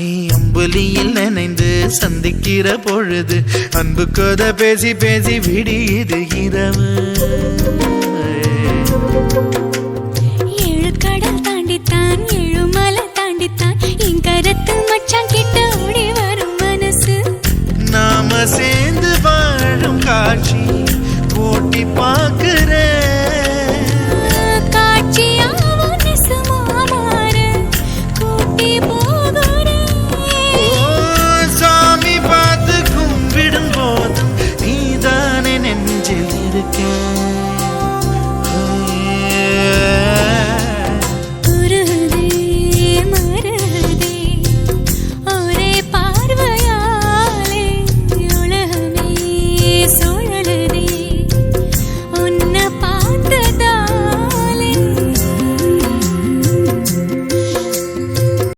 அம்புலியில் நினைந்து சந்திக்கிற பொழுது அன்பு கதை பேசி பேசி விடியுது இரவு. you.